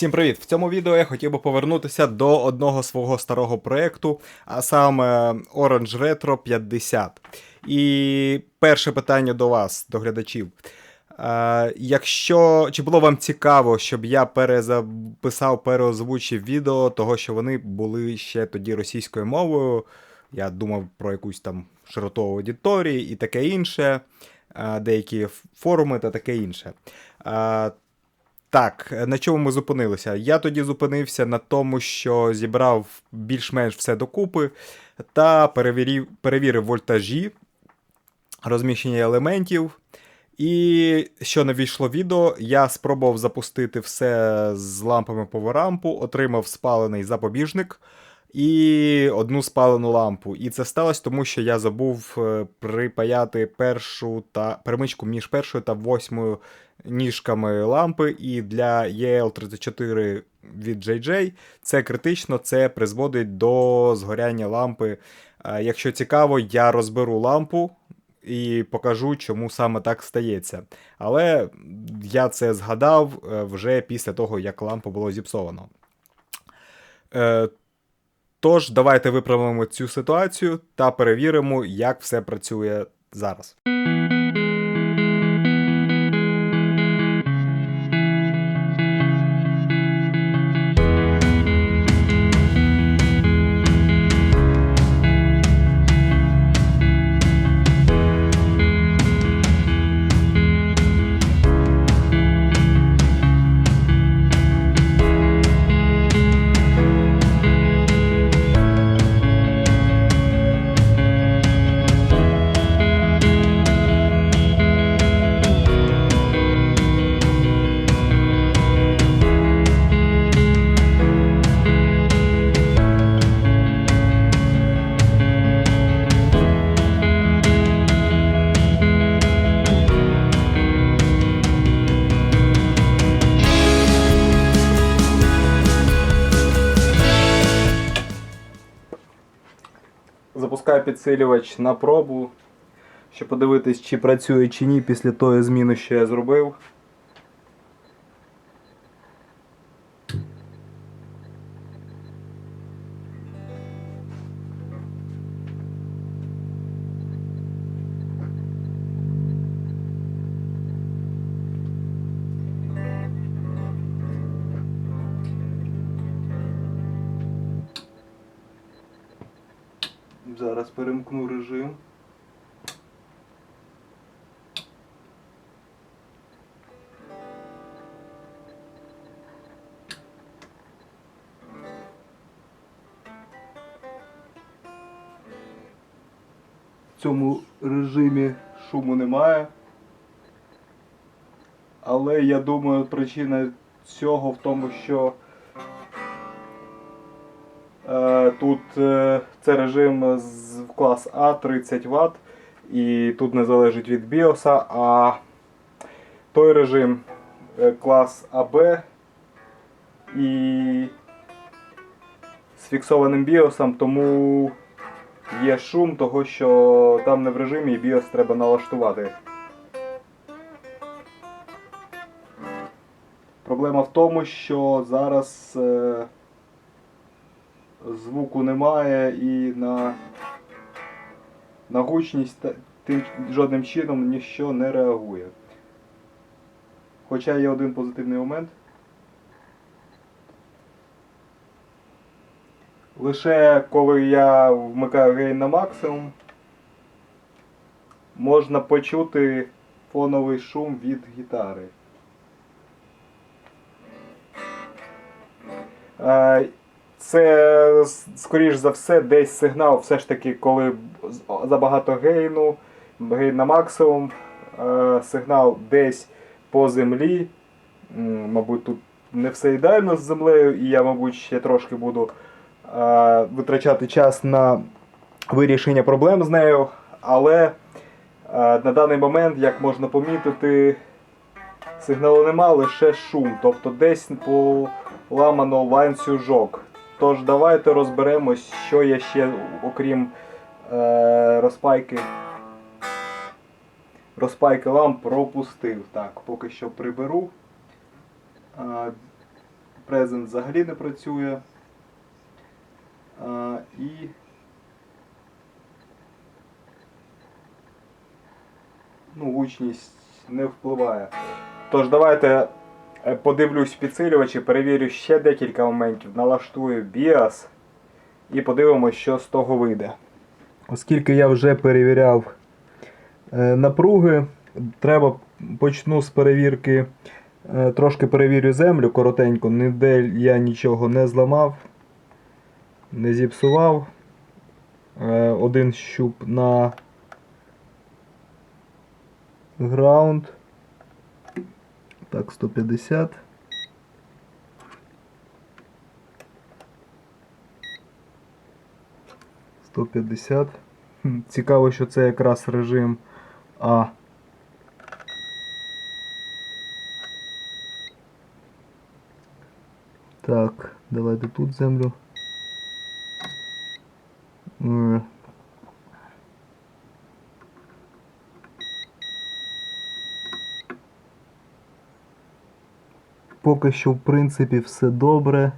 Всім привіт! В цьому відео я хотів би повернутися до одного свого старого проєкту, а саме Orange Retro 50. І перше питання до вас, до глядачів. Е, якщо чи було вам цікаво, щоб я перезаписав, переозвучив відео, того що вони були ще тоді російською мовою, я думав про якусь там широту аудиторії і таке інше, е, деякі форуми та таке інше. Так, на чому ми зупинилися? Я тоді зупинився на тому, що зібрав більш-менш все докупи та перевірив, перевірив вольтажі, розміщення елементів. І що не війшло відео, я спробував запустити все з лампами поверампу, отримав спалений запобіжник і одну спалену лампу. І це сталося тому, що я забув е, припаяти першу та перемичку між першою та восьмою ніжками лампи. І для EL34 від JJ це критично, це призводить до згоряння лампи. Е, Якщо цікаво, я розберу лампу. І покажу, чому саме так стається. Але я це згадав е, вже після того, як лампу було зіпсовано. Е, Тож, давайте виправимо цю ситуацію та перевіримо, як все працює зараз. Запускаю підсилювач на пробу, щоб подивитись, чи працює чи ні після тої зміни, що я зробив. Перемкну режим. В цьому режимі шуму немає. Але я думаю, причина цього в тому, що Е, Тут е, це режим з клас А 30 Вт, і тут не залежить від біоса, а той режим е, клас АБ і з фіксованим біосом, тому є шум, того що там не в режимі і біос треба налаштувати. Проблема в тому, що зараз звуку немає і на на гучність тим жодним чином ніщо не реагує. Хоча є один позитивний момент. Лише коли я вмикаю гейн на максимум, можна почути фоновий шум від гітари. Це, скоріш за все, десь сигнал, все ж таки, коли забагато гейну, гейн на максимум, е, сигнал десь по землі. Мабуть, тут не все ідеально з землею, і я, мабуть, ще трошки буду е, витрачати час на вирішення проблем з нею. Але е, на даний момент, як можна помітити, сигналу нема, лише шум. Тобто десь поламано ланцюжок. Тож, давайте розберемось, що я ще, окрім е, розпайки розпайки ламп пропустив. Так, поки що приберу. Е, Present взагалі не працює. А, і ну, гучність не впливає. Тож давайте е, подивлюсь підсилювачі, перевірю ще декілька моментів, налаштую BIOS і подивимось, що з того вийде. Оскільки я вже перевіряв е, напруги, треба почну з перевірки. Е, Трошки перевірю землю коротенько, ніде я нічого не зламав, не зіпсував. Е, Один щуп на граунд. Так, 150. Сто п'ятдесят. Хм, Цікаво, що це якраз режим А. Так, давайте тут землю. Поки що, в принципі, все добре.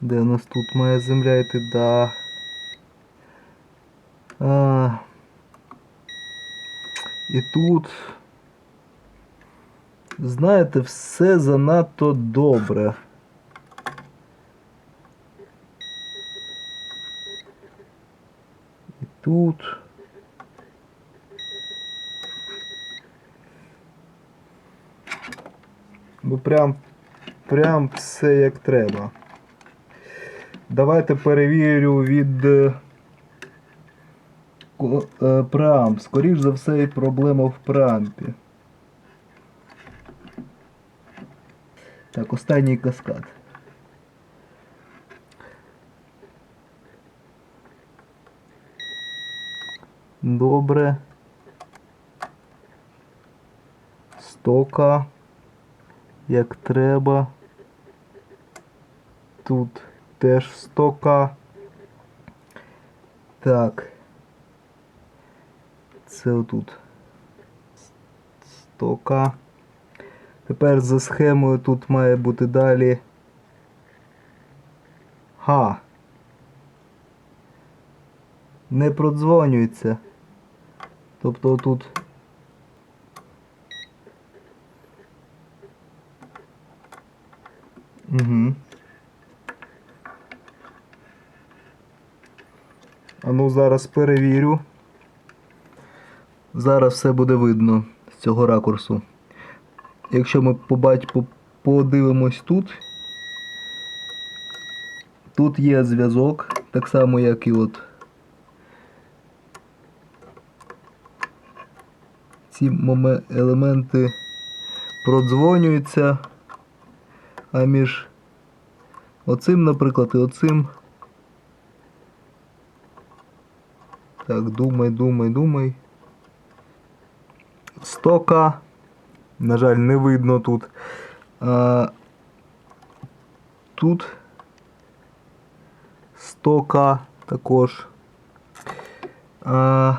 Де у нас тут має земля йти? Да. А, і тут. Знаєте, все занадто добре. І тут. Бо прям, прям все як треба. Давайте перевірю від е, е, преамп. Скоріш за все, проблема в преампі. Так, останній каскад. Добре. Стока. Як треба. Тут теж стока. Так. Це отут. Стока. Тепер за схемою тут має бути далі. Ха. Не продзвонюється. Тобто тут. Угу. А ну зараз перевірю. Зараз все буде видно з цього ракурсу. Якщо ми подивимось тут, тут є зв'язок, так само як і от ці елементи продзвонюються, а між оцим, наприклад, і оцим. Так, думай, думай, думай. Стока. На жаль, не видно тут. А, тут 100к також. А,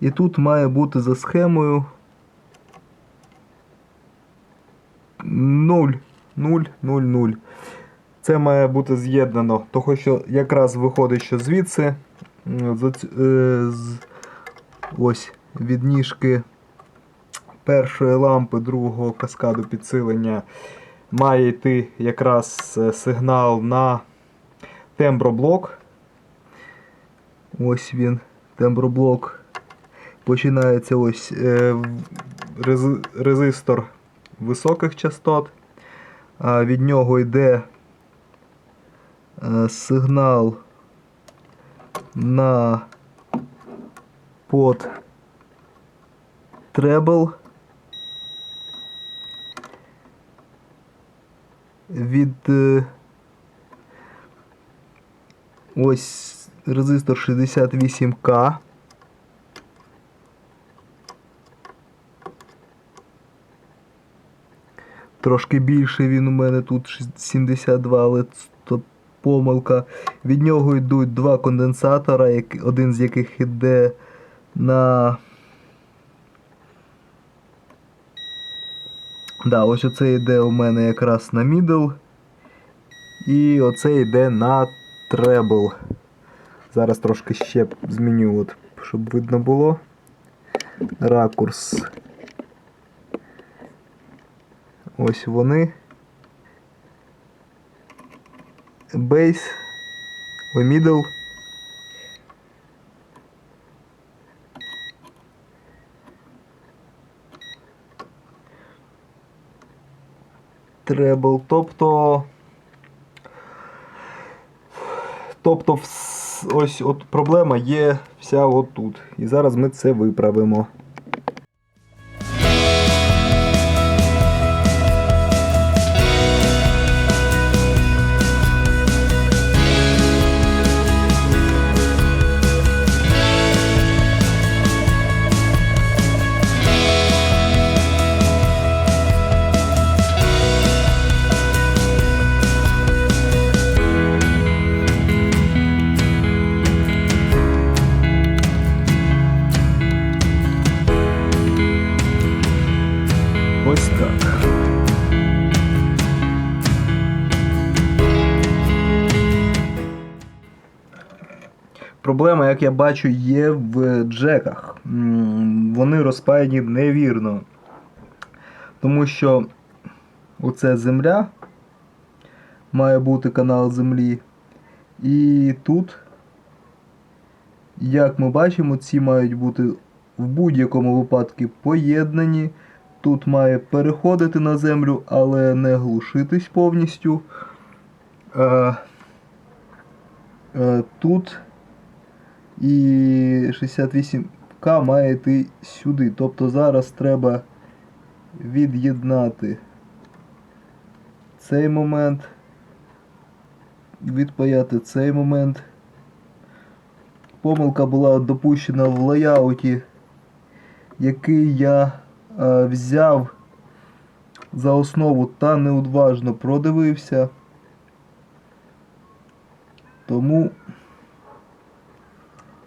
і тут має бути за схемою 0, 0, 0, 0. Це має бути з'єднано, того що якраз виходить, що звідси е, з ось від ніжки першої лампи другого каскаду підсилення має йти якраз е, сигнал на темброблок. Ось він, темброблок. Починається ось е, резистор високих частот. А від нього йде сигнал на под требл від е, ось резистор 68К. Трошки більше він у мене тут 72, але помилка. Від нього йдуть два конденсатора, один з яких йде на Да, ось оце йде у мене якраз на мідл. І оце йде на требл. Зараз трошки ще зміню, от, щоб видно було. Ракурс. Ось вони. Бейс. Ой, мідл. Требл. Тобто. Тобто, ось от проблема є вся отут. І зараз ми це виправимо. Проблема, як я бачу, є в джеках. Вони розпаяні невірно. Тому що оце земля має бути канал землі. І тут, як ми бачимо, ці мають бути в будь-якому випадку поєднані. Тут має переходити на землю, але не глушитись повністю. Е, е, тут і 68К має йти сюди. Тобто зараз треба від'єднати цей момент, відпаяти цей момент. Помилка була допущена в леяуті, який я е, взяв за основу та неудважно продивився. Тому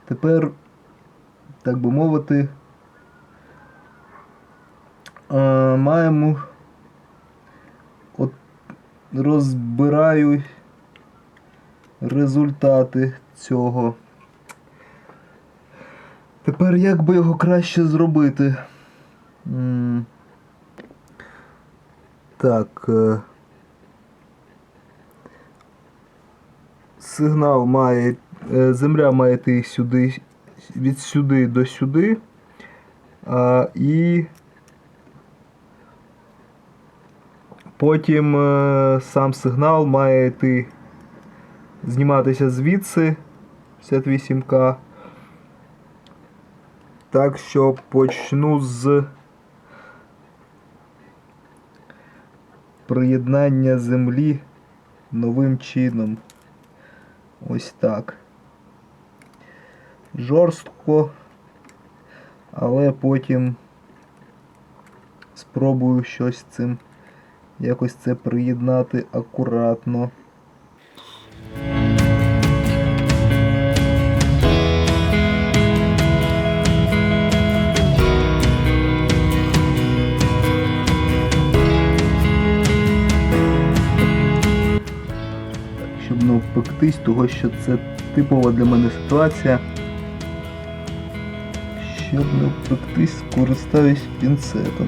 тепер, так би мовити, маємо от розбираю результати цього. Тепер як би його краще зробити? Так. е, Сигнал має. Е, Земля має йти сюди, від сюди до сюди. А, і потім е, сам сигнал має йти зніматися звідси 58К. Так що почну з приєднання землі новим чином. Ось так. Жорстко, але потім спробую щось цим якось це приєднати акуратно. щоб не впектись, того що це типова для мене ситуація. Щоб не впектись, скористаюсь пінцетом.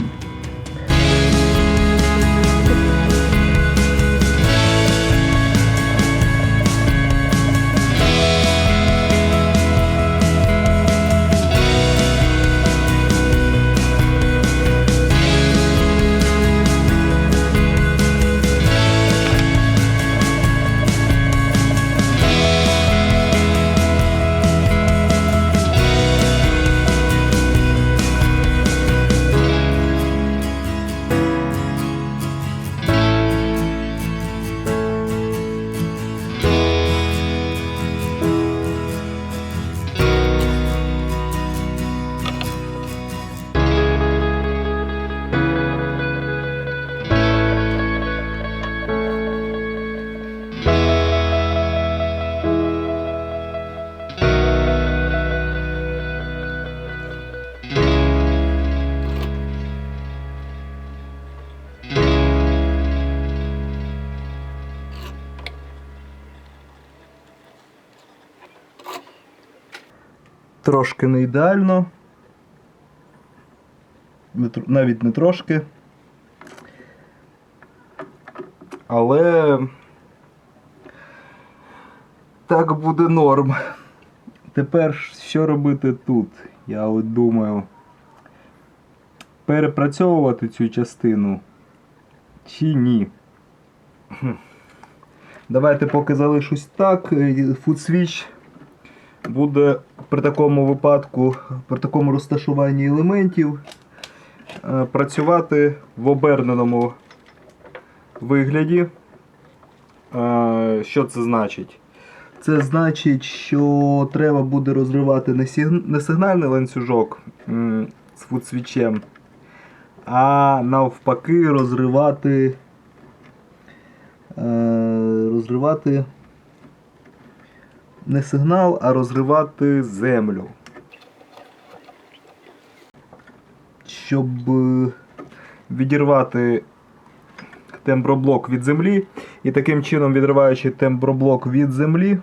Трошки не ідеально. Навіть не трошки. Але так буде норм. Тепер що робити тут? Я от думаю. Перепрацьовувати цю частину чи ні? Давайте поки залишусь так. Фудсвіч буде при такому випадку, при такому розташуванні елементів е, працювати в оберненому вигляді. Е, Що це значить? Це значить, що треба буде розривати не сигнальний ланцюжок з фудсвічем, а навпаки розривати. е, Розривати не сигнал, а розривати землю. Щоб е, відірвати темброблок від землі, і таким чином, відриваючи темброблок від землі,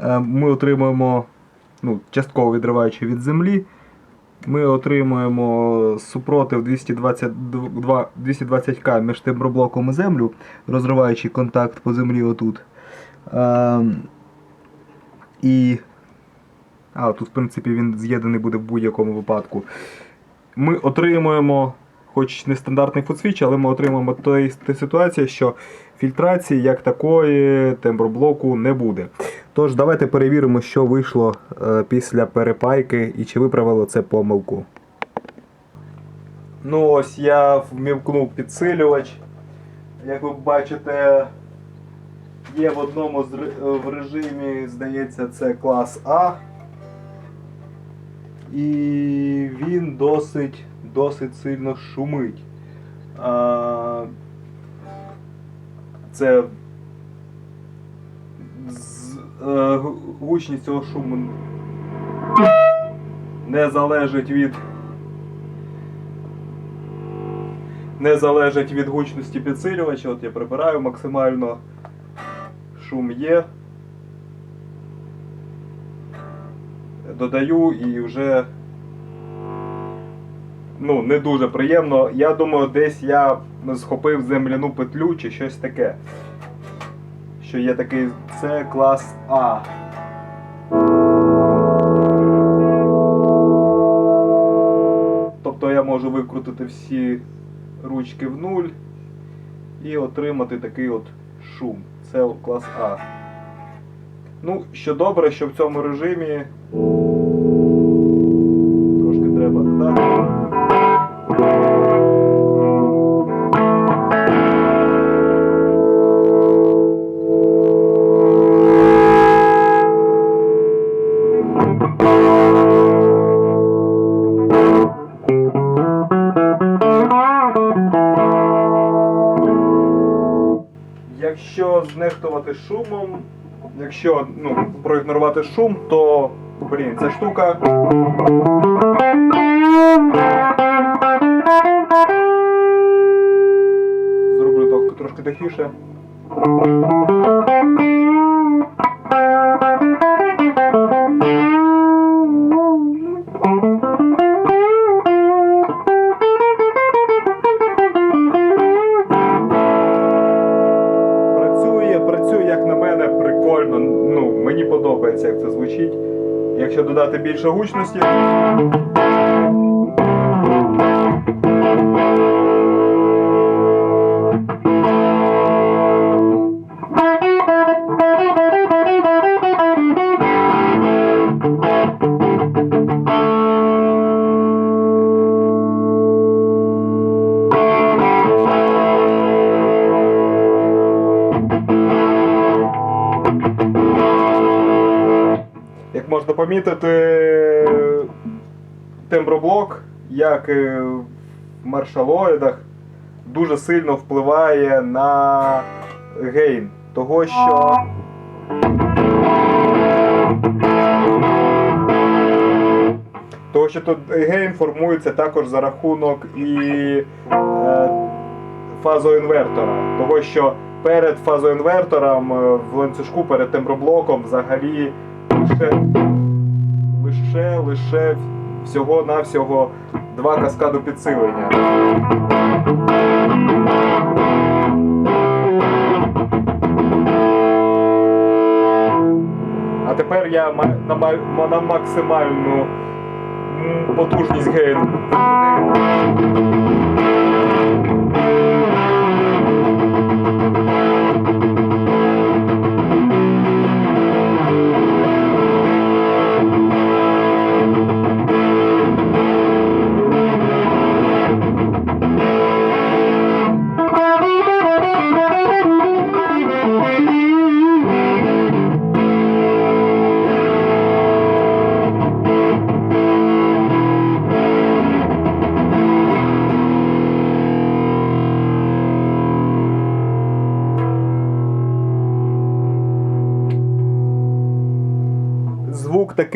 е, ми отримуємо, ну, частково відриваючи від землі, ми отримуємо супротив 222 220к між темброблоком і землю, розриваючи контакт по землі отут. Е, і. А, тут, в принципі, він з'єднаний буде в будь-якому випадку. Ми отримуємо, хоч не стандартний фудсвіч, але ми отримуємо той, той ситуації, що фільтрації як такої темброблоку не буде. Тож, давайте перевіримо, що вийшло е, після перепайки і чи виправило це помилку. Ну, ось я вмівкнув підсилювач. Як ви бачите, є в одному з в режимі, здається, це клас А. І він досить, досить сильно шумить. А, це з, е, гучність цього шуму не залежить від. Не залежить від гучності підсилювача. От я прибираю максимально. Шум є. Додаю і вже ну, не дуже приємно. Я думаю, десь я схопив земляну петлю чи щось таке. Що є такий. Це клас А. Тобто я можу викрутити всі ручки в нуль і отримати такий от шум. Це клас А. Ну, що добре, що в цьому режимі трошки треба так. Якщо знехтувати шумом, якщо ну, проігнорувати шум, то блін, ця штука. Зроблю трошки тихіше. Більше гучності. Як темброблок, як і в маршалоїдах, дуже сильно впливає на гейн. Того, що. Того, що тут гейн формується також за рахунок і е, фазоінвертора. Того, що перед фазоінвертором е, в ланцюжку, перед темброблоком взагалі лише лише, лише всього-навсього два каскаду підсилення. А тепер я на, максимальну потужність гейн.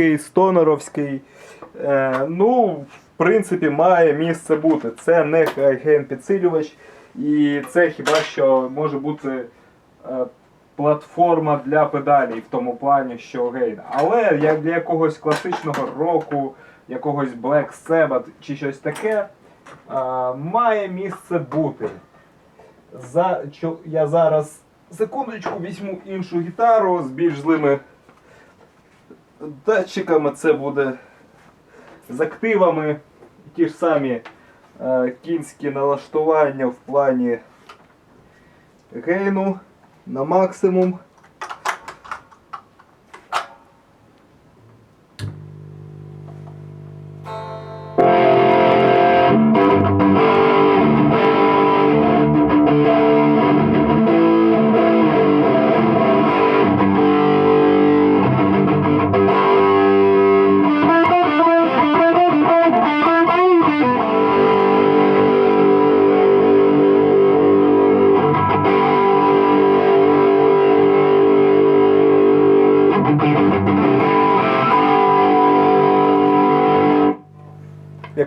Такий стоneровський. Е, ну, в принципі, має місце бути. Це не гейн підсилювач, і це хіба що може бути е, платформа для педалей в тому плані, що гейн. Але як для якогось класичного року, якогось Black Sabbath чи щось таке, е, має місце бути. За, я зараз секундочку візьму іншу гітару з більш злими датчиками це буде з активами ті ж самі е, кінські налаштування в плані гейну на максимум.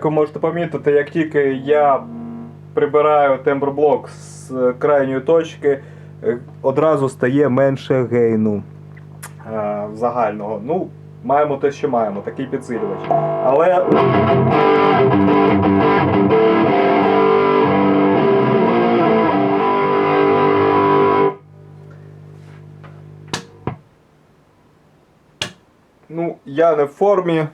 Ви можете помітити, як тільки я прибираю темброблок з е, крайньої точки, е, одразу стає менше гейну е, загального. Ну, маємо те, що маємо, такий підсилювач. Але. Ну, я не в формі.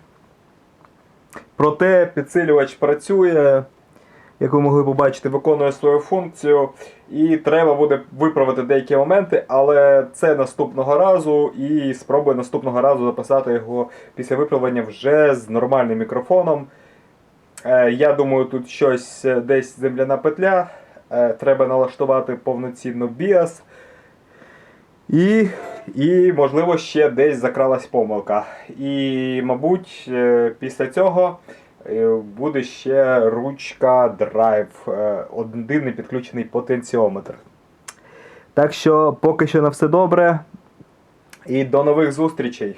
Проте підсилювач працює, як ви могли побачити, виконує свою функцію. І треба буде виправити деякі моменти, але це наступного разу. І спробую наступного разу записати його після виправлення вже з нормальним мікрофоном. Е, Я думаю, тут щось е, десь земляна петля. Е, Треба налаштувати повноцінно BIOS. І, і, можливо, ще десь закралась помилка. І, мабуть, е, після цього е, буде ще ручка драйв, один один непідключений потенціометр. Так що поки що на все добре. І до нових зустрічей!